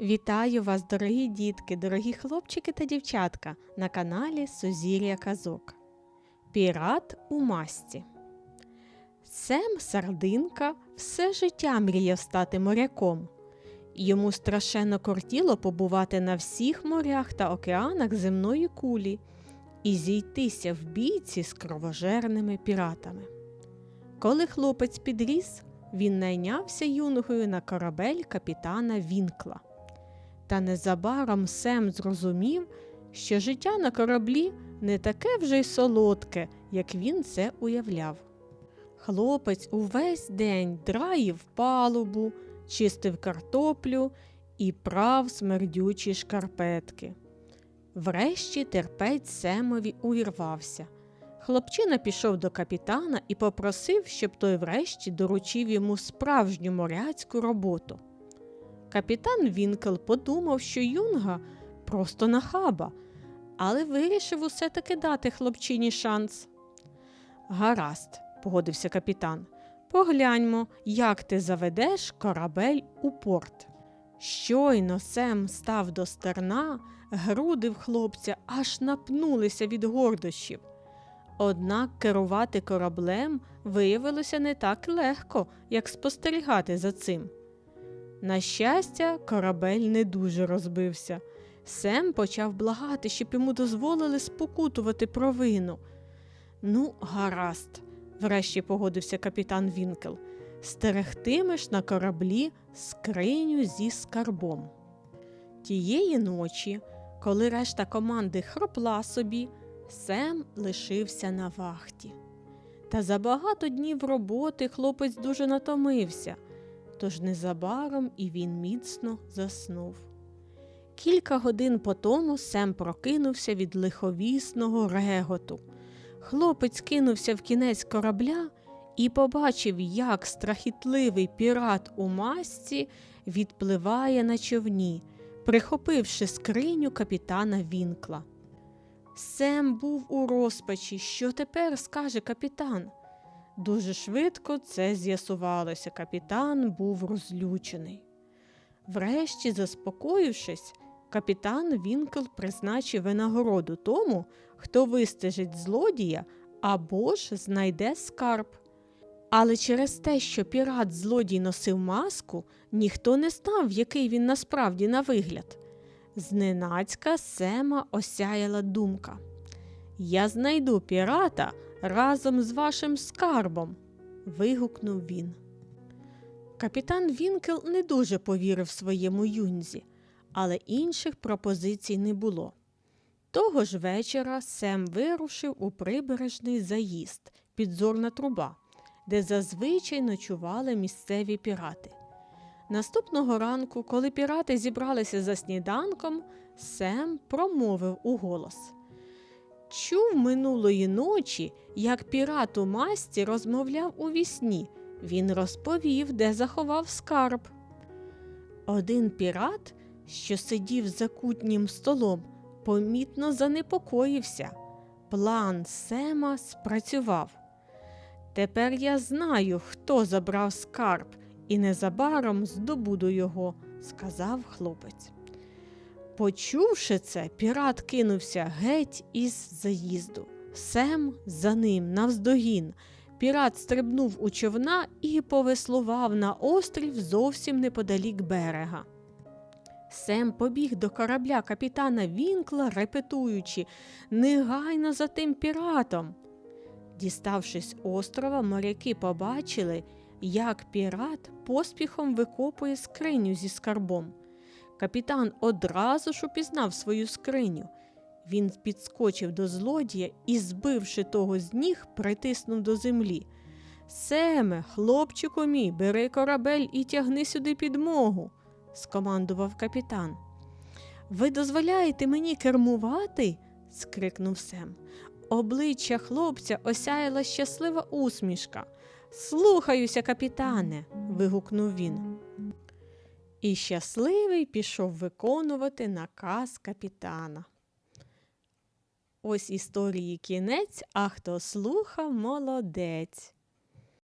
Вітаю вас, дорогі дітки, дорогі хлопчики та дівчатка на каналі Сузір'я Казок. Пірат у масті. Сем Сардинка все життя мріяв стати моряком. Йому страшенно кортіло побувати на всіх морях та океанах земної кулі і зійтися в бійці з кровожерними піратами. Коли хлопець підріс, він найнявся юнгою на корабель капітана Вінкла. Та незабаром Сем зрозумів, що життя на кораблі не таке вже й солодке, як він це уявляв. Хлопець увесь день драїв палубу, чистив картоплю і прав смердючі шкарпетки. Врешті терпець Семові увірвався. Хлопчина пішов до капітана і попросив, щоб той врешті доручив йому справжню моряцьку роботу. Капітан Вінкел подумав, що юнга просто нахаба, але вирішив усе таки дати хлопчині шанс. Гаразд, погодився капітан. Погляньмо, як ти заведеш корабель у порт. Щойно Сем став до стерна, груди в хлопця аж напнулися від гордощів. Однак керувати кораблем виявилося не так легко, як спостерігати за цим. На щастя, корабель не дуже розбився. Сем почав благати, щоб йому дозволили спокутувати провину. Ну, гаразд, врешті погодився капітан Вінкел. Стерегтимеш на кораблі скриню зі скарбом. Тієї ночі, коли решта команди хропла собі, Сем лишився на вахті. Та за багато днів роботи хлопець дуже натомився тож незабаром і він міцно заснув. Кілька годин по тому Сем прокинувся від лиховісного реготу. Хлопець кинувся в кінець корабля і побачив, як страхітливий пірат у масці відпливає на човні, прихопивши скриню капітана Вінкла. Сем був у розпачі. Що тепер скаже капітан? Дуже швидко це з'ясувалося. Капітан був розлючений. Врешті, заспокоївшись, капітан Вінкл призначив винагороду тому, хто вистежить злодія або ж знайде скарб. Але через те, що пірат злодій носив маску, ніхто не знав, який він насправді на вигляд. Зненацька Сема осяяла думка. Я знайду пірата разом з вашим скарбом. вигукнув він. Капітан Вінкел не дуже повірив своєму юнзі, але інших пропозицій не було. Того ж вечора Сем вирушив у прибережний заїзд, підзорна труба, де зазвичай ночували місцеві пірати. Наступного ранку, коли пірати зібралися за сніданком, Сем промовив у голос. Чув минулої ночі, як пірат у масті розмовляв у вісні. Він розповів, де заховав скарб. Один пірат, що сидів за кутнім столом, помітно занепокоївся. План Сема спрацював. Тепер я знаю, хто забрав скарб, і незабаром здобуду його, сказав хлопець. Почувши це, пірат кинувся геть із заїзду. Сем за ним навздогін. Пірат стрибнув у човна і повеслував на острів зовсім неподалік берега. Сем побіг до корабля капітана Вінкла, репетуючи негайно за тим піратом. Діставшись острова, моряки побачили, як пірат поспіхом викопує скриню зі скарбом. Капітан одразу ж упізнав свою скриню. Він підскочив до злодія і, збивши того з ніг, притиснув до землі. Семе, хлопчику мій, бери корабель і тягни сюди підмогу, скомандував капітан. Ви дозволяєте мені кермувати? скрикнув Сем. Обличчя хлопця осяяла щаслива усмішка. Слухаюся, капітане. вигукнув він. І щасливий пішов виконувати наказ капітана. Ось історії кінець, а хто слухав молодець.